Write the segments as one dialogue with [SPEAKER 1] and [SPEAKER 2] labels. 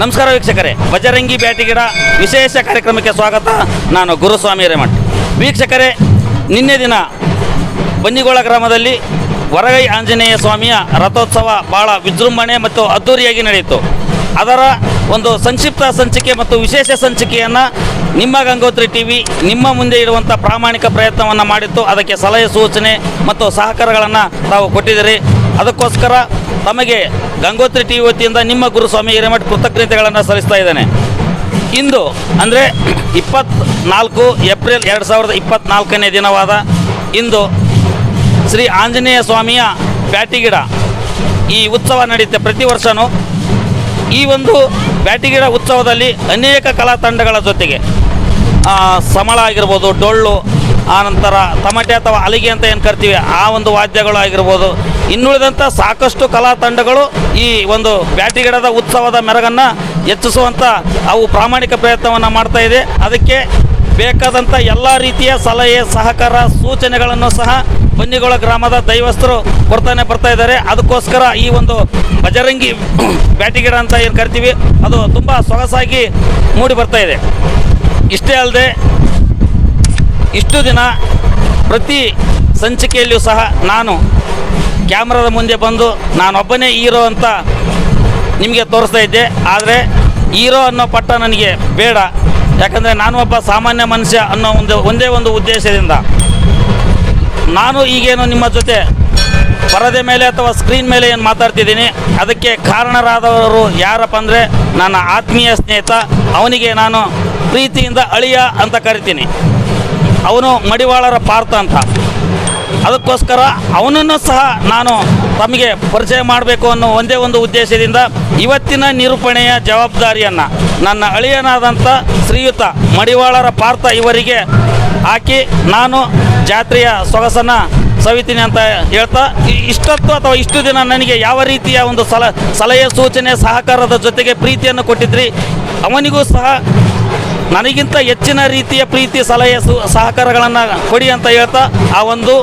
[SPEAKER 1] ನಮಸ್ಕಾರ ವೀಕ್ಷಕರೇ, ಬಜರಂಗಿ ಬ್ಯಾಟಿಗಿಡ ವಿಶೇಷ ಕಾರ್ಯಕ್ರಮಕ್ಕೆ ಸ್ವಾಗತ. ನಾನು ಗುರುಸ್ವಾಮಿ ರೇಮಠ್ ವೀಕ್ಷಕರೇ, ನಿನ್ನೆ ದಿನ ಬನ್ನಿಗೋಳ ಗ್ರಾಮದಲ್ಲಿ ವರಗೈ ಆಂಜನೇಯ ಸ್ವಾಮಿಯ ರಥೋತ್ಸವ ಭಾಳ ವಿಜೃಂಭಣೆ ಮತ್ತು ಅದ್ದೂರಿಯಾಗಿ ನಡೆಯಿತು. ಅದರ ಒಂದು ಸಂಕ್ಷಿಪ್ತ ಸಂಚಿಕೆ ಮತ್ತು ವಿಶೇಷ ಸಂಚಿಕೆಯನ್ನು ನಿಮ್ಮ ಗಂಗೋತ್ರಿ ಟಿ ವಿ ನಿಮ್ಮ ಮುಂದೆ ಇರುವಂಥ ಪ್ರಾಮಾಣಿಕ ಪ್ರಯತ್ನವನ್ನು ಮಾಡಿತ್ತು. ಅದಕ್ಕೆ ಸಲಹೆ ಸೂಚನೆ ಮತ್ತು ಸಹಕಾರಗಳನ್ನು ತಾವು ಕೊಟ್ಟಿದ್ದೀರಿ. ಅದಕ್ಕೋಸ್ಕರ ತಮಗೆ ಗಂಗೋತ್ರಿ ಟಿ ವಿ ವತಿಯಿಂದ ನಿಮ್ಮ ಗುರುಸ್ವಾಮಿ ಹಿರೇಮಠ್ ಕೃತಜ್ಞತೆಗಳನ್ನು ಸಲ್ಲಿಸ್ತಾ ಇದ್ದಾನೆ. ಇಂದು ಅಂದರೆ ಇಪ್ಪತ್ನಾಲ್ಕು ಏಪ್ರಿಲ್ ಎರಡು ಸಾವಿರದ ಇಪ್ಪತ್ನಾಲ್ಕನೇ ದಿನವಾದ ಇಂದು ಶ್ರೀ ಆಂಜನೇಯ ಸ್ವಾಮಿಯ ಬ್ಯಾಟಿಗಿಡ ಈ ಉತ್ಸವ ನಡೆಯುತ್ತೆ ಪ್ರತಿ ವರ್ಷವೂ ಈ ಒಂದು ಬ್ಯಾಟಿಗಿಡ ಉತ್ಸವದಲ್ಲಿ ಅನೇಕ ಕಲಾ ತಂಡಗಳ ಜೊತೆಗೆ ಸಮಳ ಆಗಿರ್ಬೋದು, ಡೊಳ್ಳು ಆನಂತರ ತಮಟೆ ಅಥವಾ ಅಲಿಗೆ ಅಂತ ಏನು ಕರಿತೀವಿ? ಆ ಒಂದು ವಾದ್ಯಗಳು ಆಗಿರ್ಬೋದು. ಇನ್ನುಳಿದಂಥ ಸಾಕಷ್ಟು ಕಲಾ ತಂಡಗಳು ಈ ಒಂದು ಬ್ಯಾಟಿಗಿಡದ ಉತ್ಸವದ ಮೆರಗನ್ನು ಹೆಚ್ಚಿಸುವಂಥ ಅವು ಪ್ರಾಮಾಣಿಕ ಪ್ರಯತ್ನವನ್ನು ಮಾಡ್ತಾ ಇದೆ. ಅದಕ್ಕೆ ಬೇಕಾದಂಥ ಎಲ್ಲ ರೀತಿಯ ಸಲಹೆ, ಸಹಕಾರ, ಸೂಚನೆಗಳನ್ನು ಸಹ ಬನ್ನಿಗೋಳ ಗ್ರಾಮದ ದೈವಸ್ಥರು ಬರ್ತಾನೆ ಬರ್ತಾ ಇದ್ದಾರೆ. ಅದಕ್ಕೋಸ್ಕರ ಈ ಒಂದು ಬಜರಂಗಿ ಬ್ಯಾಟಿಗಿಡ ಅಂತ ಏನು ಕರಿತೀವಿ? ಅದು ತುಂಬ ಸೊಗಸಾಗಿ ಮೂಡಿ ಬರ್ತಾ ಇದೆ. ಇಷ್ಟೇ ಅಲ್ಲದೆ ಇಷ್ಟು ದಿನ ಪ್ರತಿ ಸಂಚಿಕೆಯಲ್ಲಿಯೂ ಸಹ ನಾನು ಕ್ಯಾಮ್ರಾದ ಮುಂದೆ ಬಂದು ನಾನೊಬ್ಬನೇ ಹೀರೋ ಅಂತ ನಿಮಗೆ ತೋರಿಸ್ತಾ ಇದ್ದೆ. ಆದರೆ ಹೀರೋ ಅನ್ನೋ ಪಟ್ಟ ನನಗೆ ಬೇಡ. ಯಾಕಂದರೆ ನಾನು ಒಬ್ಬ ಸಾಮಾನ್ಯ ಮನುಷ್ಯ ಅನ್ನೋ ಒಂದು ಒಂದೇ ಒಂದು ಉದ್ದೇಶದಿಂದ. ನಾನು ಈಗೇನು ನಿಮ್ಮ ಜೊತೆ ಪರದೆ ಮೇಲೆ ಅಥವಾ ಸ್ಕ್ರೀನ್ ಮೇಲೆ ಏನು ಮಾತಾಡ್ತಿದ್ದೀನಿ? ಅದಕ್ಕೆ ಕಾರಣರಾದವರು ಯಾರಪ್ಪ ಅಂದರೆ ನನ್ನ ಆತ್ಮೀಯ ಸ್ನೇಹಿತ. ಅವನಿಗೆ ನಾನು ಪ್ರೀತಿಯಿಂದ ಅಳಿಯ ಅಂತ ಕರಿತೀನಿ. ಅವನು ಮಡಿವಾಳರ ಪಾರ್ಥ ಅಂತ. ಅದಕ್ಕೋಸ್ಕರ ಅವನನ್ನು ಸಹ ನಾನು ತಮಗೆ ಪರಿಚಯ ಮಾಡಬೇಕು ಅನ್ನೋ ಒಂದೇ ಒಂದು ಉದ್ದೇಶದಿಂದ ಇವತ್ತಿನ ನಿರೂಪಣೆಯ ಜವಾಬ್ದಾರಿಯನ್ನು ನನ್ನ ಅಳಿಯನಾದಂಥ ಶ್ರೀಯುತ ಮಡಿವಾಳರ ಪಾರ್ಥ ಇವರಿಗೆ ಹಾಕಿ ನಾನು ಜಾತ್ರೆಯ ಸೊಗಸನ್ನು ಸವಿತೀನಿ ಅಂತ ಹೇಳ್ತಾ ಇಷ್ಟತ್ತು ಅಥವಾ ಇಷ್ಟು ದಿನ ನನಗೆ ಯಾವ ರೀತಿಯ ಒಂದು ಸಲ, ಸಲಹೆ ಸೂಚನೆ ಸಹಕಾರದ ಜೊತೆಗೆ ಪ್ರೀತಿಯನ್ನು ಕೊಟ್ಟಿದ್ರಿ, ಅವನಿಗೂ ಸಹ ನನಗಿಂತ ಹೆಚ್ಚಿನ ರೀತಿಯ ಪ್ರೀತಿ ಸಲಹೆ ಸಹಕಾರಗಳನ್ನು ಕೊಡಿ ಅಂತ ಹೇಳ್ತಾ ಆ ಒಂದು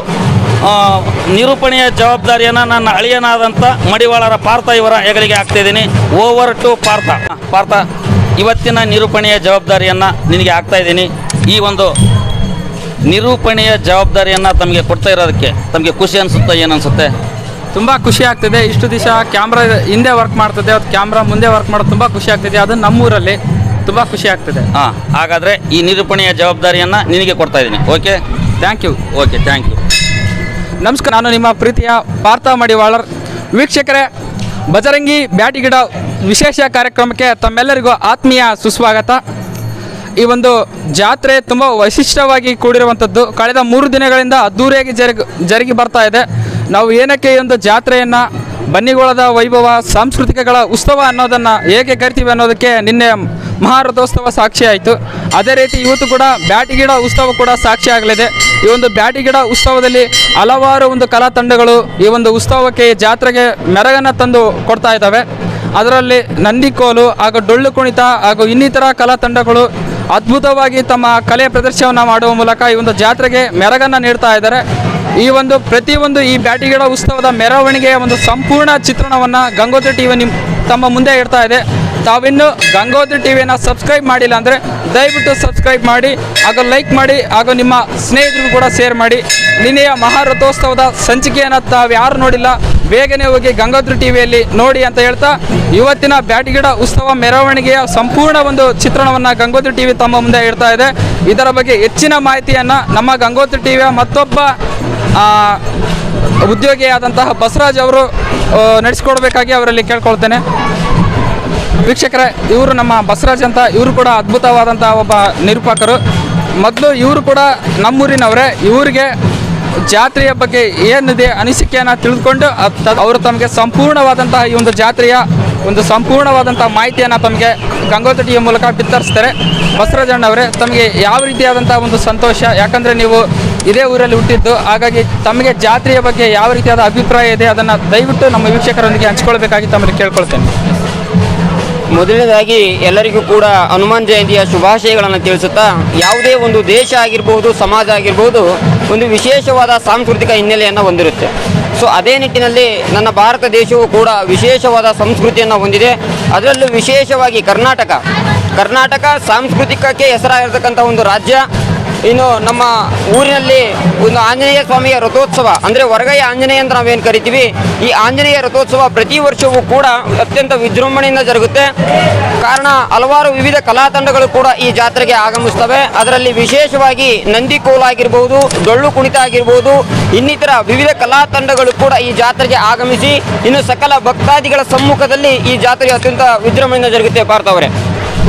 [SPEAKER 1] ನಿರೂಪಣೆಯ ಜವಾಬ್ದಾರಿಯನ್ನು ನನ್ನ ಅಳಿಯನಾದಂಥ ಮಡಿವಾಳರ ಪಾರ್ಥ ಇವರ ಹೆಗಲಿಗೆ ಹಾಕ್ತಿದ್ದೀನಿ ಓವರ್ ಟು ಪಾರ್ಥ. ಪಾರ್ಥ, ಇವತ್ತಿನ ನಿರೂಪಣೆಯ ಜವಾಬ್ದಾರಿಯನ್ನು ನಿನಗೆ ಹಾಕ್ತಾ ಇದ್ದೀನಿ. ಈ ಒಂದು ನಿರೂಪಣೆಯ ಜವಾಬ್ದಾರಿಯನ್ನು ತಮಗೆ ಕೊಡ್ತಾ ಇರೋದಕ್ಕೆ ತಮಗೆ ಖುಷಿ ಅನಿಸುತ್ತೆ ಏನನ್ಸುತ್ತೆ
[SPEAKER 2] ತುಂಬ ಖುಷಿ ಆಗ್ತಿದೆ. ಇಷ್ಟು ದಿವಸ ಕ್ಯಾಮ್ರಾ ಹಿಂದೆ ವರ್ಕ್ ಮಾಡ್ತಿದ್ದೆ. ಅದು ಕ್ಯಾಮ್ರಾ ಮುಂದೆ ವರ್ಕ್ ಮಾಡೋದು ತುಂಬ ಖುಷಿ ಆಗ್ತಿದೆ. ಅದು ನಮ್ಮೂರಲ್ಲಿ. ತುಂಬ ಖುಷಿ ಆಗ್ತದೆ.
[SPEAKER 1] ಹಾಂ. ಹಾಗಾದರೆ ಈ ನಿರೂಪಣೆಯ ಜವಾಬ್ದಾರಿಯನ್ನು ನಿನಗೆ ಕೊಡ್ತಾ ಇದ್ದೀನಿ. Okay
[SPEAKER 2] thank you
[SPEAKER 1] okay thank you
[SPEAKER 2] ನಮಸ್ಕಾರ ನಾನು ನಿಮ್ಮ ಪ್ರೀತಿಯ ಪಾರ್ಥ ಮಡಿವಾಳರ್. ವೀಕ್ಷಕರೇ ಬಜರಂಗಿ ಬ್ಯಾಟಿಗಿಡ ವಿಶೇಷ ಕಾರ್ಯಕ್ರಮಕ್ಕೆ ತಮ್ಮೆಲ್ಲರಿಗೂ ಆತ್ಮೀಯ ಸುಸ್ವಾಗತ. ಈ ಒಂದು ಜಾತ್ರೆ ತುಂಬ ವೈಶಿಷ್ಟ್ಯವಾಗಿ ಕೂಡಿರುವಂಥದ್ದು ಕಳೆದ ಮೂರು ದಿನಗಳಿಂದ ಅದ್ದೂರಿಯಾಗಿ ಜರುಗಿ ಜರುಗಿ ಬರ್ತಾ ಇದೆ. ನಾವು ಏನಕ್ಕೆ ಈ ಒಂದು ಜಾತ್ರೆಯನ್ನು ಬನ್ನಿಗೋಳದ ವೈಭವ ಸಾಂಸ್ಕೃತಿಕಗಳ ಉತ್ಸವ ಅನ್ನೋದನ್ನು ಹೇಗೆ ಕರಿತೀವಿ ಅನ್ನೋದಕ್ಕೆ ನಿನ್ನೆ ಮಹಾರಥೋತ್ಸವ ಸಾಕ್ಷಿ ಆಯಿತು. ಅದೇ ರೀತಿ ಇವತ್ತು ಕೂಡ ಬ್ಯಾಟಿಗಿಡ ಉತ್ಸವ ಕೂಡ ಸಾಕ್ಷಿ ಆಗಲಿದೆ. ಈ ಒಂದು ಬ್ಯಾಟಿಗಿಡ ಉತ್ಸವದಲ್ಲಿ ಹಲವಾರು ಒಂದು ಕಲಾ ತಂಡಗಳು ಈ ಒಂದು ಉತ್ಸವಕ್ಕೆ ಜಾತ್ರೆಗೆ ಮೆರಗನ್ನು ತಂದು ಕೊಡ್ತಾ ಇದ್ದಾವೆ. ಅದರಲ್ಲಿ ನಂದಿಕೋಲು ಹಾಗೂ ಡೊಳ್ಳು ಕುಣಿತ ಹಾಗೂ ಇನ್ನಿತರ ಕಲಾ ತಂಡಗಳು ಅದ್ಭುತವಾಗಿ ತಮ್ಮ ಕಲೆ ಪ್ರದರ್ಶನವನ್ನು ಮಾಡುವ ಮೂಲಕ ಈ ಒಂದು ಜಾತ್ರೆಗೆ ಮೆರಗನ್ನು ನೀಡ್ತಾ ಇದ್ದಾರೆ. ಈ ಒಂದು ಪ್ರತಿಯೊಂದು ಈ ಬ್ಯಾಟಿಗಿಡ ಉತ್ಸವದ ಮೆರವಣಿಗೆಯ ಒಂದು ಸಂಪೂರ್ಣ ಚಿತ್ರಣವನ್ನು ಗಂಗೋತ್ರಿ ಟಿ ವಿ ತಮ್ಮ ಮುಂದೆ ಇಡ್ತಾ ಇದೆ. ತಾವಿನ್ನು ಗಂಗೋತ್ರಿ ಟಿ ವಿಯನ್ನು ಸಬ್ಸ್ಕ್ರೈಬ್ ಮಾಡಿಲ್ಲ ಅಂದರೆ ದಯವಿಟ್ಟು ಸಬ್ಸ್ಕ್ರೈಬ್ ಮಾಡಿ, ಹಾಗೂ ಲೈಕ್ ಮಾಡಿ, ಹಾಗೂ ನಿಮ್ಮ ಸ್ನೇಹಿತರಿಗೂ ಕೂಡ ಶೇರ್ ಮಾಡಿ. ನಿನ್ನೆಯ ಮಹಾರಥೋತ್ಸವದ ಸಂಚಿಕೆಯನ್ನು ತಾವು ಯಾರು ನೋಡಿಲ್ಲ? ಬೇಗನೆ ಹೋಗಿ ಗಂಗೋತ್ರಿ ಟಿವಿಯಲ್ಲಿ ನೋಡಿ ಅಂತ ಹೇಳ್ತಾ ಇವತ್ತಿನ ಬ್ಯಾಟಿಗಿಡ ಉತ್ಸವ ಮೆರವಣಿಗೆಯ ಸಂಪೂರ್ಣ ಒಂದು ಚಿತ್ರಣವನ್ನು ಗಂಗೋತ್ರಿ ಟಿವಿ ತಮ್ಮ ಮುಂದೆ ಇಡ್ತಾ ಇದೆ. ಇದರ ಬಗ್ಗೆ ಹೆಚ್ಚಿನ ಮಾಹಿತಿಯನ್ನು ನಮ್ಮ ಗಂಗೋತ್ರಿ ಟಿವಿಯ ಮತ್ತೊಬ್ಬ ಉದ್ಯೋಗಿಯಾದಂತಹ ಬಸವರಾಜ್ ಅವರು ನಡೆಸಿಕೊಡ್ಬೇಕಾಗಿ ಅವರಲ್ಲಿ ಕೇಳ್ಕೊಳ್ತೇನೆ. ವೀಕ್ಷಕರೇ, ಇವರು ನಮ್ಮ ಬಸವರಾಜ್ ಅಂತ, ಇವರು ಕೂಡ ಅದ್ಭುತವಾದಂಥ ಒಬ್ಬ ನಿರೂಪಕರು. ಮೊದಲು ಇವರು ಕೂಡ ನಮ್ಮೂರಿನವರೇ. ಇವರಿಗೆ ಜಾತ್ರೆಯ ಬಗ್ಗೆ ಏನಿದೆ ಅನಿಸಿಕೆಯನ್ನು ತಿಳಿದುಕೊಂಡು ಅವರು ತಮಗೆ ಸಂಪೂರ್ಣವಾದಂತಹ ಈ ಒಂದು ಜಾತ್ರೆಯ ಒಂದು ಸಂಪೂರ್ಣವಾದಂಥ ಮಾಹಿತಿಯನ್ನು ತಮಗೆ ಗಂಗೋತಟಿಯ ಮೂಲಕ ಬಿತ್ತರಿಸ್ತಾರೆ. ಬಸವರಾಜಣ್ಣವರೇ ತಮಗೆ ಯಾವ ರೀತಿಯಾದಂಥ ಒಂದು ಸಂತೋಷ? ಯಾಕಂದರೆ ನೀವು ಇದೇ ಊರಲ್ಲಿ ಹುಟ್ಟಿದ್ದು. ಹಾಗಾಗಿ ತಮಗೆ ಜಾತ್ರೆಯ ಬಗ್ಗೆ ಯಾವ ರೀತಿಯಾದ ಅಭಿಪ್ರಾಯ ಇದೆ ಅದನ್ನು ದಯವಿಟ್ಟು ನಮ್ಮ ವೀಕ್ಷಕರೊಂದಿಗೆ ಹಂಚ್ಕೊಳ್ಬೇಕಾಗಿ ತಮ್ಮಲ್ಲಿ ಕೇಳ್ಕೊಳ್ತೇನೆ.
[SPEAKER 3] ಮೊದಲನೇದಾಗಿ ಎಲ್ಲರಿಗೂ ಕೂಡ ಹನುಮಾನ್ ಜಯಂತಿಯ ಶುಭಾಶಯಗಳನ್ನು ತಿಳಿಸುತ್ತಾ, ಯಾವುದೇ ಒಂದು ದೇಶ ಆಗಿರ್ಬೋದು, ಸಮಾಜ ಆಗಿರ್ಬೋದು, ಒಂದು ವಿಶೇಷವಾದ ಸಾಂಸ್ಕೃತಿಕ ಹಿನ್ನೆಲೆಯನ್ನು ಹೊಂದಿರುತ್ತೆ. ಸೊ ಅದೇ ನಿಟ್ಟಿನಲ್ಲಿ ನನ್ನ ಭಾರತ ದೇಶವು ಕೂಡ ವಿಶೇಷವಾದ ಸಂಸ್ಕೃತಿಯನ್ನು ಹೊಂದಿದೆ. ಅದರಲ್ಲೂ ವಿಶೇಷವಾಗಿ ಕರ್ನಾಟಕ. ಕರ್ನಾಟಕ ಸಾಂಸ್ಕೃತಿಕಕ್ಕೆ ಹೆಸರಾಗಿರ್ತಕ್ಕಂಥ ಒಂದು ರಾಜ್ಯ. ಇನ್ನು ನಮ್ಮ ಊರಿನಲ್ಲಿ ಒಂದು ಆಂಜನೇಯ ಸ್ವಾಮಿಯ ರಥೋತ್ಸವ, ಅಂದರೆ ಹೊರಗೈ ಆಂಜನೇಯ ಅಂತ ನಾವೇನು ಕರಿತೀವಿ, ಈ ಆಂಜನೇಯ ರಥೋತ್ಸವ ಪ್ರತಿ ವರ್ಷವೂ ಕೂಡ ಅತ್ಯಂತ ವಿಜೃಂಭಣೆಯಿಂದ ಜರುಗುತ್ತೆ. ಕಾರಣ ಹಲವಾರು ವಿವಿಧ ಕಲಾ ತಂಡಗಳು ಕೂಡ ಈ ಜಾತ್ರೆಗೆ ಆಗಮಿಸ್ತವೆ. ಅದರಲ್ಲಿ ವಿಶೇಷವಾಗಿ ನಂದಿ ಆಗಿರ್ಬೋದು, ಡೊಳ್ಳು ಕುಣಿತ ಆಗಿರ್ಬೋದು, ಇನ್ನಿತರ ವಿವಿಧ ಕಲಾ ತಂಡಗಳು ಕೂಡ ಈ ಜಾತ್ರೆಗೆ ಆಗಮಿಸಿ, ಇನ್ನು ಸಕಲ ಭಕ್ತಾದಿಗಳ ಸಮ್ಮುಖದಲ್ಲಿ ಈ ಜಾತ್ರೆ ಅತ್ಯಂತ ವಿಜೃಂಭಣೆಯಿಂದ ಜರುಗುತ್ತೆ ಭಾರತವರೇ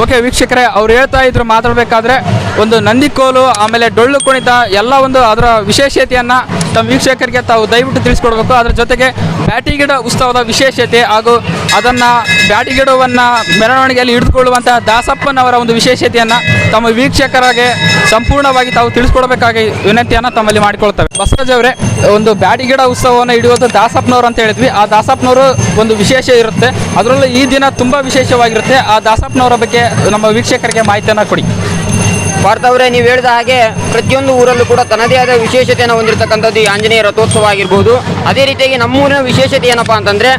[SPEAKER 2] ಓಕೆ ವೀಕ್ಷಕರೇ, ಅವ್ರು ಹೇಳ್ತಾ ಇದ್ರು ಮಾತಾಡಬೇಕಾದ್ರೆ ಒಂದು ನಂದಿಕೋಲು, ಆಮೇಲೆ ಡೊಳ್ಳು ಕುಣಿತ, ಎಲ್ಲ ಒಂದು ಅದರ ವಿಶೇಷತೆಯನ್ನು ತಮ್ಮ ವೀಕ್ಷಕರಿಗೆ ತಾವು ದಯವಿಟ್ಟು ತಿಳಿಸ್ಕೊಡ್ಬೇಕು. ಅದರ ಜೊತೆಗೆ ಬ್ಯಾಟಿಗಿಡ ಉತ್ಸವದ ವಿಶೇಷತೆ ಹಾಗೂ ಅದನ್ನು ಬ್ಯಾಟಿಗಿಡವನ್ನು ಮೆರವಣಿಗೆಯಲ್ಲಿ ಹಿಡಿದುಕೊಳ್ಳುವಂತಹ ದಾಸಪ್ಪನವರ ಒಂದು ವಿಶೇಷತೆಯನ್ನು ತಮ್ಮ ವೀಕ್ಷಕರಿಗೆ ಸಂಪೂರ್ಣವಾಗಿ ತಾವು ತಿಳಿಸ್ಕೊಡ್ಬೇಕಾಗಿ ವಿನಂತಿಯನ್ನು ತಮ್ಮಲ್ಲಿ ಮಾಡಿಕೊಳ್ತವೆ. ಬಸವರಾಜ್ ಅವರೇ, ಒಂದು ಬ್ಯಾಟಿಗಿಡ ಉತ್ಸವವನ್ನು ಹಿಡಿಯೋದು ದಾಸಪ್ಪನವರು ಅಂತ ಹೇಳಿದ್ವಿ. ಆ ದಾಸಪ್ಪನವರು ಒಂದು ವಿಶೇಷ ಇರುತ್ತೆ. ಅದರಲ್ಲೂ ಈ ದಿನ ತುಂಬ ವಿಶೇಷವಾಗಿರುತ್ತೆ. ಆ ದಾಸಪ್ಪನವರ ಬಗ್ಗೆ ನಮ್ಮ ವೀಕ್ಷಕರಿಗೆ ಮಾಹಿತಿಯನ್ನು ಕೊಡಿ.
[SPEAKER 3] ಭಾರತವರೇ ನೀವು ಹೇಳಿದ ಹಾಗೆ ಪ್ರತಿಯೊಂದು ಊರಲ್ಲೂ ಕೂಡ ತನ್ನದೇ ಆದ ವಿಶೇಷತೆಯನ್ನು ಹೊಂದಿರತಕ್ಕಂಥದ್ದು ಈ ಆಂಜನೇಯ ರಥೋತ್ಸವ ಆಗಿರ್ಬೋದು. ಅದೇ ರೀತಿಯಾಗಿ ನಮ್ಮೂರಿನ ವಿಶೇಷತೆ ಏನಪ್ಪಾ ಅಂತಂದ್ರೆ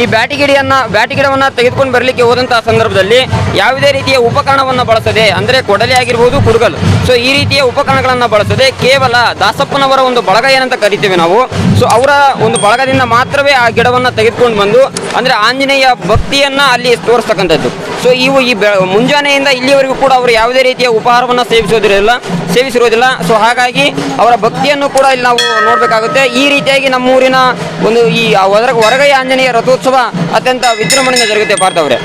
[SPEAKER 3] ಈ ಬ್ಯಾಟಿಗಿಡಿಯನ್ನ ಬ್ಯಾಟಿಗಿಡವನ್ನ ತೆಗೆದುಕೊಂಡು ಬರಲಿಕ್ಕೆ ಹೋದಂತಹ ಸಂದರ್ಭದಲ್ಲಿ ಯಾವುದೇ ರೀತಿಯ ಉಪಕರಣವನ್ನು ಬಳಸದೆ, ಅಂದ್ರೆ ಕೊಡಲಿ ಆಗಿರ್ಬೋದು ಕುಡುಗಲು. ಸೊ ಈ ರೀತಿಯ ಉಪಕರಣಗಳನ್ನು ಬಳಸದೆ ಕೇವಲ ದಾಸಪ್ಪನವರ ಒಂದು ಬಳಗ ಏನಂತ ಕರಿತೀವಿ ನಾವು. ಸೊ ಅವರ ಒಂದು ಬಳಗದಿಂದ ಮಾತ್ರವೇ ಆ ಗಿಡವನ್ನು ತೆಗೆದುಕೊಂಡು ಬಂದು, ಅಂದ್ರೆ ಆಂಜನೇಯ ಭಕ್ತಿಯನ್ನ ಅಲ್ಲಿ ತೋರಿಸ್ತಕ್ಕಂಥದ್ದು. ಸೊ ಇವು ಈ ಮುಂಜಾನೆಯಿಂದ ಇಲ್ಲಿವರೆಗೂ ಕೂಡ ಅವರು ಯಾವುದೇ ರೀತಿಯ ಉಪಹಾರವನ್ನು ಸೇವಿಸೋದಿರಲಿಲ್ಲ ಸೇವಿಸಿರೋದಿಲ್ಲ ಸೊ ಹಾಗಾಗಿ ಅವರ ಭಕ್ತಿಯನ್ನು ಕೂಡ ಇಲ್ಲಿ ನಾವು ನೋಡಬೇಕಾಗುತ್ತೆ. ಈ ರೀತಿಯಾಗಿ ನಮ್ಮೂರಿನ ಒಂದು ಈ ಹೊರ ಹೊರಗೈ ಆಂಜನೇಯ ರಥೋತ್ಸವ ಅತ್ಯಂತ ವಿಜೃಂಭಣೆಯಿಂದ ಜರುಗುತ್ತೆ ಪಾರ್ಥವ್ರೆ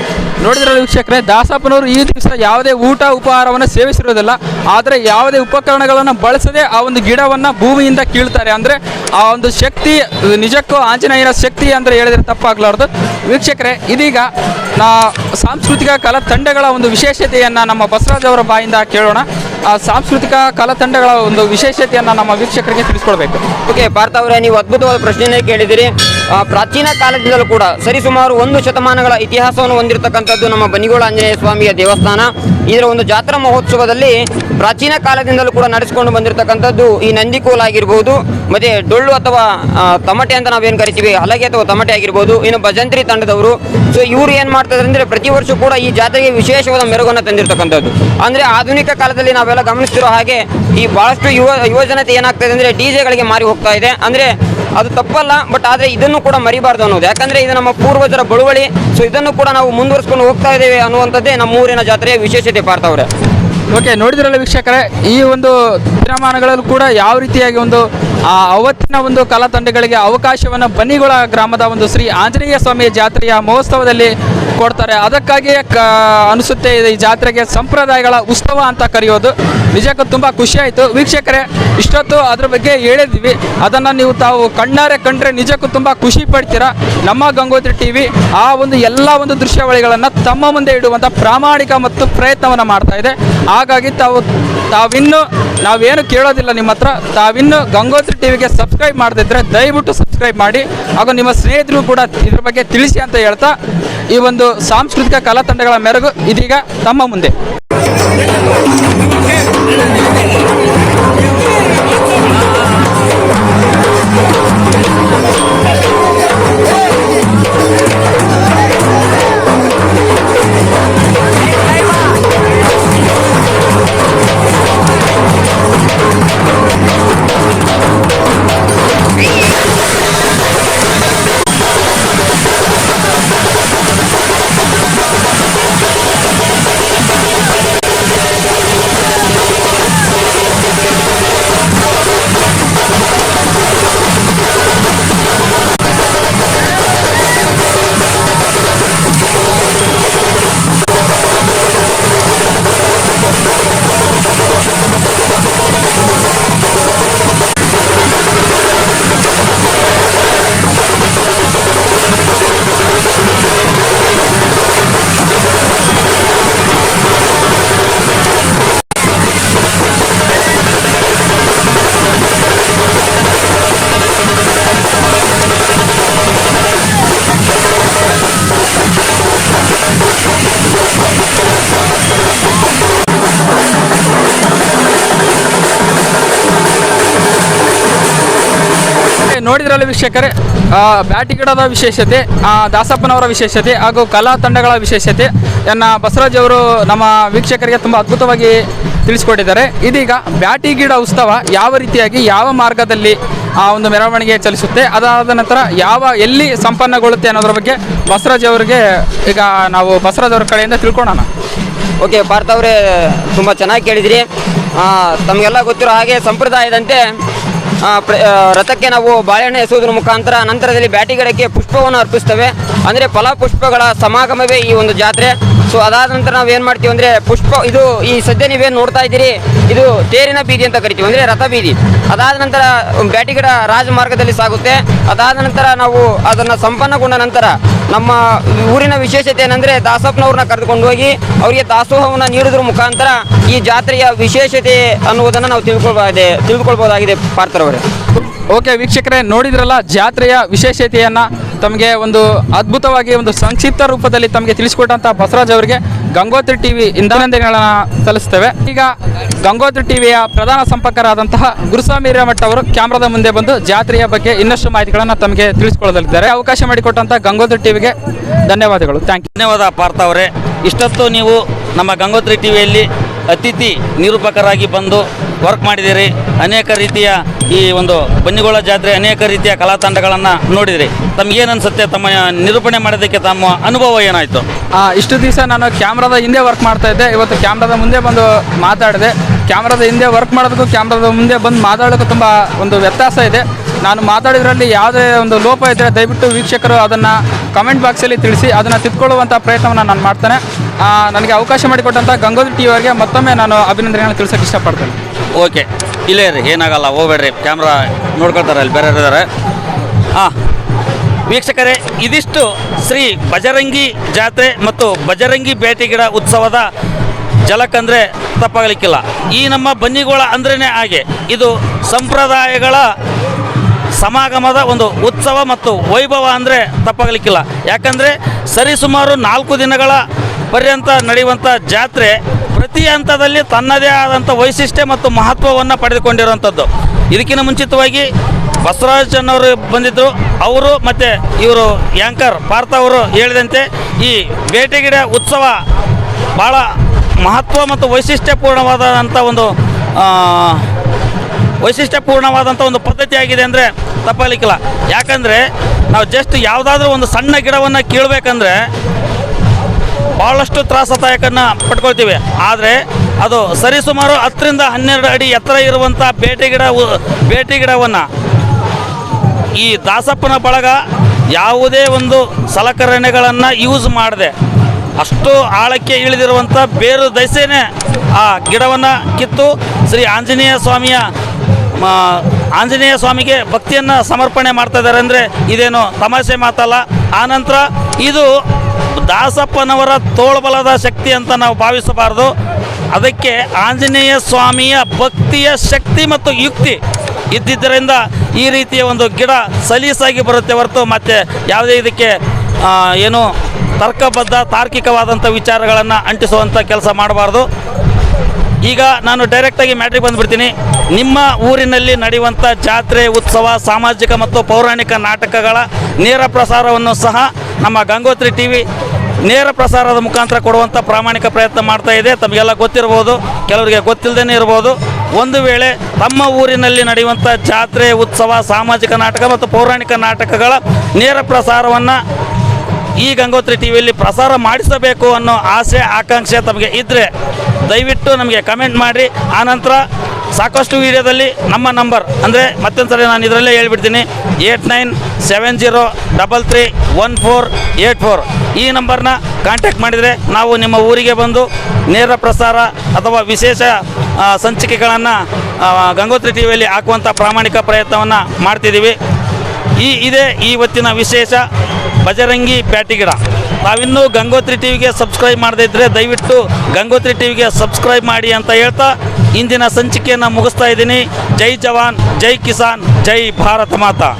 [SPEAKER 2] ನೋಡಿದ್ರಲ್ಲ ವೀಕ್ಷಕರೇ ದಾಸಪ್ಪನವರು ಈ ದಿವಸ ಯಾವುದೇ ಊಟ ಉಪಹಾರವನ್ನು ಸೇವಿಸಿರೋದಿಲ್ಲ ಆದರೆ ಯಾವುದೇ ಉಪಕರಣಗಳನ್ನು ಬಳಸದೆ ಆ ಒಂದು ಗಿಡವನ್ನು ಭೂಮಿಯಿಂದ ಕೀಳ್ತಾರೆ. ಅಂದರೆ ಆ ಒಂದು ಶಕ್ತಿ ನಿಜಕ್ಕೂ ಆಂಜನೇಯನ ಶಕ್ತಿ ಅಂದರೆ ಹೇಳಿದರೆ ತಪ್ಪಾಗಲಾರ್ದು. ವೀಕ್ಷಕರೇ ಇದೀಗ ನಾ ಸಾಂಸ್ಕೃತಿಕ ಕಲಾ ತಂಡಗಳ ಒಂದು ವಿಶೇಷತೆಯನ್ನು ನಮ್ಮ ಬಸವರಾಜ್ ಅವರ ಬಾಯಿಂದ ಕೇಳೋಣ. ಆ ಸಾಂಸ್ಕೃತಿಕ ಕಲಾ ತಂಡಗಳ ಒಂದು ವಿಶೇಷತೆಯನ್ನು ನಮ್ಮ ವೀಕ್ಷಕರಿಗೆ ತಿಳಿಸ್ಕೊಡ್ಬೇಕು.
[SPEAKER 3] ಓಕೆ ಭಾರತ ಅವರೇ ನೀವು ಅದ್ಭುತವಾದ ಪ್ರಶ್ನೆಯನ್ನೇ ಕೇಳಿದಿರಿ ಪ್ರಾಚೀನ ಕಾಲದಿಂದಲೂ ಕೂಡ ಸರಿಸುಮಾರು ಒಂದು ಶತಮಾನಗಳ ಇತಿಹಾಸವನ್ನು ಹೊಂದಿರತಕ್ಕಂಥದ್ದು ನಮ್ಮ ಬನಿಗೋಳ ಆಂಜನೇಯ ಸ್ವಾಮಿಯ ದೇವಸ್ಥಾನ. ಇದರ ಒಂದು ಜಾತ್ರಾ ಮಹೋತ್ಸವದಲ್ಲಿ ಪ್ರಾಚೀನ ಕಾಲದಿಂದಲೂ ಕೂಡ ನಡೆಸಿಕೊಂಡು ಬಂದಿರತಕ್ಕಂಥದ್ದು ಈ ನಂದಿಕೋಲ ಆಗಿರ್ಬೋದು, ಮತ್ತೆ ಡೊಳ್ಳು ಅಥವಾ ತಮಟೆ ಅಂತ ನಾವೇನು ಕರಿತೀವಿ, ಹಲಗೆ ಅಥವಾ ತಮಟೆ ಆಗಿರ್ಬೋದು, ಇನ್ನು ಭಜಂತ್ರಿ ತಂಡದವರು. ಸೊ ಇವರು ಏನು ಮಾಡ್ತಾರೆ ಅಂದರೆ ಪ್ರತಿ ವರ್ಷ ಕೂಡ ಈ ಜಾತ್ರೆಗೆ ವಿಶೇಷವಾದ ಮೆರುಗನ್ನು ತಂದಿರತಕ್ಕಂಥದ್ದು. ಅಂದರೆ ಆಧುನಿಕ ಕಾಲದಲ್ಲಿ ನಾವೆಲ್ಲ ಗಮನಿಸ್ತಿರೋ ಹಾಗೆ ಈ ಭಾಳಷ್ಟು ಯುವ, ಯುವಜನತೆ ಏನಾಗ್ತದೆ ಅಂದರೆ ಡಿ ಜೆಗಳಿಗೆ ಮಾರಿ ಹೋಗ್ತಾ ಇದೆ. ಅಂದ್ರೆ ಅದು ತಪ್ಪಲ್ಲ ಬಟ್ ಆದ್ರೆ ಇದನ್ನು ಕೂಡ ಮರಿಬಾರ್ದು ಅನ್ನೋದು. ಯಾಕಂದ್ರೆ ಇದು ನಮ್ಮ ಪೂರ್ವಜರ ಬಳುವಳಿ ಸೊ ಇದನ್ನು ಕೂಡ ನಾವು ಮುಂದುವರಿಸ್ಕೊಂಡು ಹೋಗ್ತಾ ಇದ್ದೇವೆ ಅನ್ನುವಂಥದ್ದೇ ನಮ್ಮ ಊರಿನ ಜಾತ್ರೆಯ ವಿಶೇಷತೆ ಪಾರ್ಥವ್ರೆ
[SPEAKER 2] ಓಕೆ ನೋಡಿದ್ರಲ್ಲ ವೀಕ್ಷಕರೇ, ಈ ಒಂದು ದಿನಮಾನಗಳಲ್ಲೂ ಕೂಡ ಯಾವ ರೀತಿಯಾಗಿ ಒಂದು, ಆ, ಅವತ್ತಿನ ಒಂದು ಕಲಾತಂಡಗಳಿಗೆ ಅವಕಾಶವನ್ನು ಬನ್ನಿಗೊಳ ಗ್ರಾಮದ ಒಂದು ಶ್ರೀ ಆಂಜನೇಯ ಸ್ವಾಮಿಯ ಜಾತ್ರೆಯ ಮಹೋತ್ಸವದಲ್ಲಿ ಕೊಡ್ತಾರೆ. ಅದಕ್ಕಾಗಿಯೇ ಕ, ಅನಿಸುತ್ತೆ ಈ ಜಾತ್ರೆಗೆ ಸಂಪ್ರದಾಯಗಳ ಉತ್ಸವ ಅಂತ ಕರೆಯೋದು. ನಿಜಕ್ಕೂ ತುಂಬ ಖುಷಿ ಆಯಿತು. ವೀಕ್ಷಕರೇ, ಇಷ್ಟೊತ್ತು ಅದ್ರ ಬಗ್ಗೆ ಹೇಳಿದ್ವಿ. ಅದನ್ನು ನೀವು ತಾವು ಕಣ್ಣಾರೆ ಕಂಡ್ರೆ ನಿಜಕ್ಕೂ ತುಂಬ ಖುಷಿ ಪಡ್ತೀರಾ. ನಮ್ಮ ಗಂಗೋತ್ರಿ ಟಿ ವಿ ಆ ಒಂದು ಎಲ್ಲ ಒಂದು ದೃಶ್ಯಾವಳಿಗಳನ್ನು ತಮ್ಮ ಮುಂದೆ ಇಡುವಂಥ ಪ್ರಾಮಾಣಿಕ ಮತ್ತು ಪ್ರಯತ್ನವನ್ನು ಮಾಡ್ತಾ ಇದೆ. ಹಾಗಾಗಿ ತಾವು, ತಾವಿನ್ನು ನಾವೇನು ಕೇಳೋದಿಲ್ಲ ನಿಮ್ಮ ಹತ್ರ, ತಾವಿನ್ನು ಗಂಗೋತ್ರಿ ಟಿವಿಗೆ ಸಬ್ಸ್ಕ್ರೈಬ್ ಮಾಡದಿದ್ರೆ ದಯವಿಟ್ಟು ಸಬ್ಸ್ಕ್ರೈಬ್ ಮಾಡಿ ಹಾಗೂ ನಿಮ್ಮ ಸ್ನೇಹಿತರು ಕೂಡ ಇದ್ರ ಬಗ್ಗೆ ತಿಳಿಸಿ ಅಂತ ಹೇಳ್ತಾ ಈ ಒಂದು ಸಾಂಸ್ಕೃತಿಕ ಕಲಾತಂಡಗಳ ಮೆರುಗು ಇದೀಗ ತಮ್ಮ ಮುಂದೆ. ನೋಡಿದ್ರಲ್ಲ ವೀಕ್ಷಕರೇ ಆ, ಬ್ಯಾಟಿ ಗಿಡದ ವಿಶೇಷತೆ ದಾಸಪ್ಪನವರ ವಿಶೇಷತೆ ಹಾಗೂ ಕಲಾ ತಂಡಗಳ ವಿಶೇಷತೆ ಎನ್ನ ಬಸವರಾಜ್ ಅವರು ನಮ್ಮ ವೀಕ್ಷಕರಿಗೆ ತುಂಬ ಅದ್ಭುತವಾಗಿ ತಿಳಿಸ್ಕೊಟ್ಟಿದ್ದಾರೆ. ಇದೀಗ ಬ್ಯಾಟಿ ಗಿಡ ಉತ್ಸವ ಯಾವ ರೀತಿಯಾಗಿ ಯಾವ ಮಾರ್ಗದಲ್ಲಿ ಆ ಒಂದು ಮೆರವಣಿಗೆ ಚಲಿಸುತ್ತೆ ಅದಾದ ನಂತರ ಯಾವ ಎಲ್ಲಿ ಸಂಪನ್ನಗೊಳ್ಳುತ್ತೆ ಅನ್ನೋದ್ರ ಬಗ್ಗೆ ಬಸವರಾಜ್ ಅವರಿಗೆ ಈಗ ನಾವು ಬಸವರಾಜ್ ಅವ್ರ ಕಡೆಯಿಂದ ತಿಳ್ಕೊಳ್ಳೋಣ
[SPEAKER 3] ಓಕೆ ಪಾರ್ಥ ಅವರೇ ತುಂಬ ಚೆನ್ನಾಗಿ ಕೇಳಿದಿರಿ. ತಮಗೆಲ್ಲ ಗೊತ್ತಿರೋ ಹಾಗೆ ಸಂಪ್ರದಾಯದಂತೆ ರಥಕ್ಕೆ ನಾವು ಬಾಳೆಹಣ್ಣು ಎಸೆಯುವುದರ ಮುಖಾಂತರ ನಂತರದಲ್ಲಿ ಬ್ಯಾಟಿ ಗಿಡಕ್ಕೆ ಪುಷ್ಪವನ್ನು ಅರ್ಪಿಸ್ತೇವೆ ಅಂದರೆ ಫಲಪುಷ್ಪಗಳ ಸಮಾಗಮವೇ ಈ ಒಂದು ಜಾತ್ರೆ. ಸೊ ಅದಾದ ನಂತರ ನಾವು ಏನು ಮಾಡ್ತೀವಿ ಅಂದರೆ ಪುಷ್ಪ, ಇದು ಈ ಸದ್ಯ ನೀವೇನು ನೋಡ್ತಾ ಇದ್ದೀರಿ? ಇದು ತೇರಿನ ಬೀದಿ ಅಂತ ಕರಿತೀವಿ. ಅಂದರೆ ರಥ ಬೀದಿ. ಅದಾದ ನಂತರ ಬ್ಯಾಟಿಗಡ ರಾಜಮಾರ್ಗದಲ್ಲಿ ಸಾಗುತ್ತೆ. ಅದಾದ ನಂತರ ನಾವು ಅದನ್ನು ಸಂಪನ್ನಗೊಂಡ ನಂತರ ನಮ್ಮ ಊರಿನ ವಿಶೇಷತೆ ಏನಂದರೆ ದಾಸಪ್ಪನವ್ರನ್ನ ಕರೆದುಕೊಂಡು ಹೋಗಿ ಅವರಿಗೆ ದಾಸೋಹವನ್ನು ನೀಡೋದ್ರ ಮುಖಾಂತರ ಈ ಜಾತ್ರೆಯ ವಿಶೇಷತೆ ಅನ್ನುವುದನ್ನು ನಾವು ತಿಳ್ಕೊಳ್ಬಹುದೇ ತಿಳ್ಕೊಳ್ಬೋದಾಗಿದೆ ಪಾರ್ಥರವರೇ
[SPEAKER 2] ಓಕೆ ವೀಕ್ಷಕರೇ, ನೋಡಿದ್ರಲ್ಲ, ಜಾತ್ರೆಯ ವಿಶೇಷತೆಯನ್ನು ತಮಗೆ ಒಂದು ಅದ್ಭುತವಾಗಿ ಒಂದು ಸಂಕ್ಷಿಪ್ತ ರೂಪದಲ್ಲಿ ತಮಗೆ ತಿಳಿಸಿಕೊಟ್ಟಂಥ ಬಸವರಾಜ್ ಅವರಿಗೆ ಗಂಗೋತ್ರಿ ಟಿ ವಿ ಇಂಧನಗಳನ್ನು ಸಲ್ಲಿಸ್ತೇವೆ. ಈಗ ಗಂಗೋತ್ರಿ ಟಿವಿಯ ಪ್ರಧಾನ ಸಂಪರ್ಕರಾದಂತಹ ಗುರುಸ್ವಾಮಿ ಹಿರೇಮಠ ಅವರು ಕ್ಯಾಮ್ರಾದ ಮುಂದೆ ಬಂದು ಜಾತ್ರೆಯ ಬಗ್ಗೆ ಇನ್ನಷ್ಟು ಮಾಹಿತಿಗಳನ್ನು ತಮಗೆ ತಿಳಿಸಿಕೊಳ್ಳಲಿದ್ದಾರೆ ಅವಕಾಶ ಮಾಡಿಕೊಟ್ಟಂಥ ಗಂಗೋತ್ರಿ ಟಿವಿಗೆ ಧನ್ಯವಾದಗಳು. ಥ್ಯಾಂಕ್ ಯು
[SPEAKER 1] ಧನ್ಯವಾದ ಪಾರ್ಥ ಅವರೇ. ಇಷ್ಟೊತ್ತು ನೀವು ನಮ್ಮ ಗಂಗೋತ್ರಿ ಟಿವಿಯಲ್ಲಿ ಅತಿಥಿ ನಿರೂಪಕರಾಗಿ ಬಂದು ವರ್ಕ್ ಮಾಡಿದ್ದೀರಿ. ಅನೇಕ ರೀತಿಯ ಈ ಒಂದು ಬನ್ನಿಗೋಳ ಜಾತ್ರೆ, ಅನೇಕ ರೀತಿಯ ಕಲಾ ತಂಡಗಳನ್ನು ನೋಡಿದಿರಿ. ತಮಗೇನು ಅನಿಸುತ್ತೆ? ತಮ್ಮ ನಿರೂಪಣೆ ಮಾಡೋದಕ್ಕೆ ತಮ್ಮ ಅನುಭವ ಏನಾಯಿತು?
[SPEAKER 2] ಇಷ್ಟು ದಿವಸ ನಾನು ಕ್ಯಾಮ್ರಾದ ಹಿಂದೆ ವರ್ಕ್ ಮಾಡ್ತಾ ಇದ್ದೆ. ಇವತ್ತು ಕ್ಯಾಮ್ರಾದ ಮುಂದೆ ಬಂದು ಮಾತಾಡಿದೆ. ಕ್ಯಾಮ್ರಾದ ಹಿಂದೆ ವರ್ಕ್ ಮಾಡೋದಕ್ಕೂ ಕ್ಯಾಮ್ರಾದ ಮುಂದೆ ಬಂದು ಮಾತಾಡೋದು ತುಂಬ ಒಂದು ವ್ಯತ್ಯಾಸ ಇದೆ. ನಾನು ಮಾತಾಡಿದ್ರಲ್ಲಿ ಯಾವುದೇ ಒಂದು ಲೋಪ ಇದ್ದರೆ ದಯವಿಟ್ಟು ವೀಕ್ಷಕರು ಅದನ್ನು ಕಮೆಂಟ್ ಬಾಕ್ಸಲ್ಲಿ ತಿಳಿಸಿ, ಅದನ್ನು ತಿದ್ಕೊಳ್ಳುವಂಥ ಪ್ರಯತ್ನವನ್ನು ನಾನು ಮಾಡ್ತೇನೆ. ನನಗೆ ಅವಕಾಶ ಮಾಡಿಕೊಟ್ಟಂಥ ಗಂಗೋತ್ರಿ ಟಿ ಅವರಿಗೆ ಮತ್ತೊಮ್ಮೆ ನಾನು ಅಭಿನಂದನೆಗಳನ್ನು ತಿಳಿಸೋಕೆ ಇಷ್ಟಪಡ್ತೇನೆ.
[SPEAKER 1] ಓಕೆ, ಇಲ್ಲೇ ರೀ ಏನಾಗಲ್ಲ, ಹೋಗ್ಬೇಡ್ರಿ ಕ್ಯಾಮ್ರಾ ನೋಡ್ಕೊಳ್ತಾರೆ, ಅಲ್ಲಿ ಬೇರೆ ಇದ್ದಾರೆ ಹಾಂ, ವೀಕ್ಷಕರೇ, ಇದಿಷ್ಟು ಶ್ರೀ ಬಜರಂಗಿ ಜಾತ್ರೆ ಮತ್ತು ಬಜರಂಗಿ ಬೇಟೆ ಗಿಡ ಉತ್ಸವದ ಜಲಕಂದ್ರೆ ತಪ್ಪಾಗಲಿಕ್ಕಿಲ್ಲ. ಈ ನಮ್ಮ ಬನ್ನಿಗೋಳ ಅಂದ್ರೇ ಹಾಗೆ, ಇದು ಸಂಪ್ರದಾಯಗಳ ಸಮಾಗಮದ ಒಂದು ಉತ್ಸವ ಮತ್ತು ವೈಭವ ಅಂದರೆ ತಪ್ಪಾಗಲಿಕ್ಕಿಲ್ಲ. ಯಾಕಂದರೆ ಸರಿಸುಮಾರು ನಾಲ್ಕು ದಿನಗಳ ಪರ್ಯಂತ ನಡೆಯುವಂಥ ಜಾತ್ರೆ ಪ್ರತಿ ಹಂತದಲ್ಲಿ ತನ್ನದೇ ಆದಂಥ ವೈಶಿಷ್ಟ್ಯ ಮತ್ತು ಮಹತ್ವವನ್ನು ಪಡೆದುಕೊಂಡಿರುವಂಥದ್ದು ಇದಕ್ಕಿಂತ ಮುಂಚಿತವಾಗಿ ಬಸವರಾಜ್ ಅನ್ನೋರು ಬಂದಿದ್ದರು ಅವರು ಮತ್ತು ಇವರು ಯಾಂಕರ್ ಪಾರ್ಥ ಅವರು ಹೇಳಿದಂತೆ ಈ ಬೇಟೆಗಿಡ ಉತ್ಸವ ಭಾಳ ಮಹತ್ವ ಮತ್ತು ವೈಶಿಷ್ಟ್ಯಪೂರ್ಣವಾದಂಥ ಒಂದು ವೈಶಿಷ್ಟ್ಯಪೂರ್ಣವಾದಂಥ ಒಂದು ಪದ್ಧತಿ ಆಗಿದೆ ಅಂದರೆ ತಪ್ಪಲಿಕ್ಕಿಲ್ಲ ಯಾಕಂದರೆ ನಾವು ಜಸ್ಟ್ ಯಾವುದಾದ್ರೂ ಒಂದು ಸಣ್ಣ ಗಿಡವನ್ನು ಕೀಳಬೇಕಂದ್ರೆ ಭಾಳಷ್ಟು ತ್ರಾಸದಾಯಕನ್ನ ಪಡ್ಕೊಳ್ತೀವಿ. ಆದರೆ ಅದು ಸರಿಸುಮಾರು ಹತ್ತರಿಂದ ಹನ್ನೆರಡು ಅಡಿ ಎತ್ತರ ಇರುವಂಥ ಬೇಟೆ ಗಿಡ ಬೇಟೆ ಗಿಡವನ್ನು ಈ ದಾಸಪ್ಪನ ಬಳಗ ಯಾವುದೇ ಒಂದು ಸಲಕರಣೆಗಳನ್ನು ಯೂಸ್ ಮಾಡದೆ ಅಷ್ಟು ಆಳಕ್ಕೆ ಇಳಿದಿರುವಂಥ ಬೇರು ದಸೆನೇ ಆ ಗಿಡವನ್ನು ಕಿತ್ತು ಶ್ರೀ ಆಂಜನೇಯ ಸ್ವಾಮಿಯ ಆಂಜನೇಯ ಸ್ವಾಮಿಗೆ ಭಕ್ತಿಯನ್ನು ಸಮರ್ಪಣೆ ಮಾಡ್ತಾ ಇದ್ದಾರೆ ಅಂದರೆ ಇದೇನು ತಮಾಷೆ ಮಾತಲ್ಲ. ಆನಂತರ ಇದು ದಾಸಪ್ಪನವರ ತೋಳ್ಬಲದ ಶಕ್ತಿ ಅಂತ ನಾವು ಭಾವಿಸಬಾರದು. ಅದಕ್ಕೆ ಆಂಜನೇಯ ಸ್ವಾಮಿಯ ಭಕ್ತಿಯ ಶಕ್ತಿ ಮತ್ತು ಯುಕ್ತಿ ಇದ್ದಿದ್ದರಿಂದ ಈ ರೀತಿಯ ಒಂದು ಗಿಡ ಸಲೀಸಾಗಿ ಬರುತ್ತೆ ಹೊರತು ಮತ್ತು ಯಾವುದೇ ಇದಕ್ಕೆ ಏನು ತರ್ಕಬದ್ಧ ತಾರ್ಕಿಕವಾದಂಥ ವಿಚಾರಗಳನ್ನು ಅಂಟಿಸುವಂಥ ಕೆಲಸ ಮಾಡಬಾರ್ದು. ಈಗ ನಾನು ಡೈರೆಕ್ಟಾಗಿ ಮ್ಯಾಟ್ರಿಗೆ ಬಂದ್ಬಿಡ್ತೀನಿ. ನಿಮ್ಮ ಊರಿನಲ್ಲಿ ನಡೆಯುವಂಥ ಜಾತ್ರೆ, ಉತ್ಸವ, ಸಾಮಾಜಿಕ ಮತ್ತು ಪೌರಾಣಿಕ ನಾಟಕಗಳ ನೇರ ಪ್ರಸಾರವನ್ನು ಸಹ ನಮ್ಮ ಗಂಗೋತ್ರಿ ಟಿ ವಿ ನೇರ ಪ್ರಸಾರದ ಮುಖಾಂತರ ಕೊಡುವಂಥ ಪ್ರಾಮಾಣಿಕ ಪ್ರಯತ್ನ ಮಾಡ್ತಾ ಇದೆ. ತಮಗೆಲ್ಲ ಗೊತ್ತಿರ್ಬೋದು, ಕೆಲವರಿಗೆ ಗೊತ್ತಿಲ್ಲದೇ ಇರ್ಬೋದು. ಒಂದು ವೇಳೆ ತಮ್ಮ ಊರಿನಲ್ಲಿ ನಡೆಯುವಂಥ ಜಾತ್ರೆ, ಉತ್ಸವ, ಸಾಮಾಜಿಕ ನಾಟಕ ಮತ್ತು ಪೌರಾಣಿಕ ನಾಟಕಗಳ ನೇರ ಪ್ರಸಾರವನ್ನು ಈ ಗಂಗೋತ್ರಿ ಟಿವಿಯಲ್ಲಿ ಪ್ರಸಾರ ಮಾಡಿಸಬೇಕು ಅನ್ನೋ ಆಸೆ, ಆಕಾಂಕ್ಷೆ ತಮಗೆ ಇದ್ದರೆ ದಯವಿಟ್ಟು ನಮಗೆ ಕಮೆಂಟ್ ಮಾಡಿ ಆನಂತರ ಸಾಕಷ್ಟು ವಿಡಿಯೋದಲ್ಲಿ ನಮ್ಮ ನಂಬರ್, ಅಂದರೆ ಮತ್ತೊಂದು ಸರಿ ನಾನು ಇದರಲ್ಲೇ ಹೇಳ್ಬಿಡ್ತೀನಿ eight nine, seven zero, double three, one four eight four. ಈ ನಂಬರ್ನ ಕಾಂಟ್ಯಾಕ್ಟ್ ಮಾಡಿದರೆ ನಾವು ನಿಮ್ಮ ಊರಿಗೆ ಬಂದು ನೇರ ಪ್ರಸಾರ ಅಥವಾ ವಿಶೇಷ ಸಂಚಿಕೆಗಳನ್ನು ಗಂಗೋತ್ರಿ ಟಿವಿಯಲ್ಲಿ ಹಾಕುವಂಥ ಪ್ರಾಮಾಣಿಕ ಪ್ರಯತ್ನವನ್ನು ಮಾಡ್ತಿದ್ದೀವಿ. ಈ, ಇದೇ ಇವತ್ತಿನ ವಿಶೇಷ. ಬಜರಂಗಿ ಪ್ಯಾಟಿಗಿಡ ತಾವಿನ್ನೂ ಗಂಗೋತ್ರಿ ಟಿವಿಗೆ ಸಬ್ಸ್ಕ್ರೈಬ್ ಮಾಡದೇ ಇದ್ದರೆ ದಯವಿಟ್ಟು ಗಂಗೋತ್ರಿ ಟಿವಿಗೆ ಸಬ್ಸ್ಕ್ರೈಬ್ ಮಾಡಿ ಅಂತ ಹೇಳ್ತಾ ಇಂದಿನ ಸಂಚಿಕೆಯನ್ನು ಮುಗಿಸ್ತಾ ಇದ್ದೀನಿ. ಜೈ ಜವಾನ್, ಜೈ ಕಿಸಾನ್, ಜೈ ಭಾರತ ಮಾತಾ.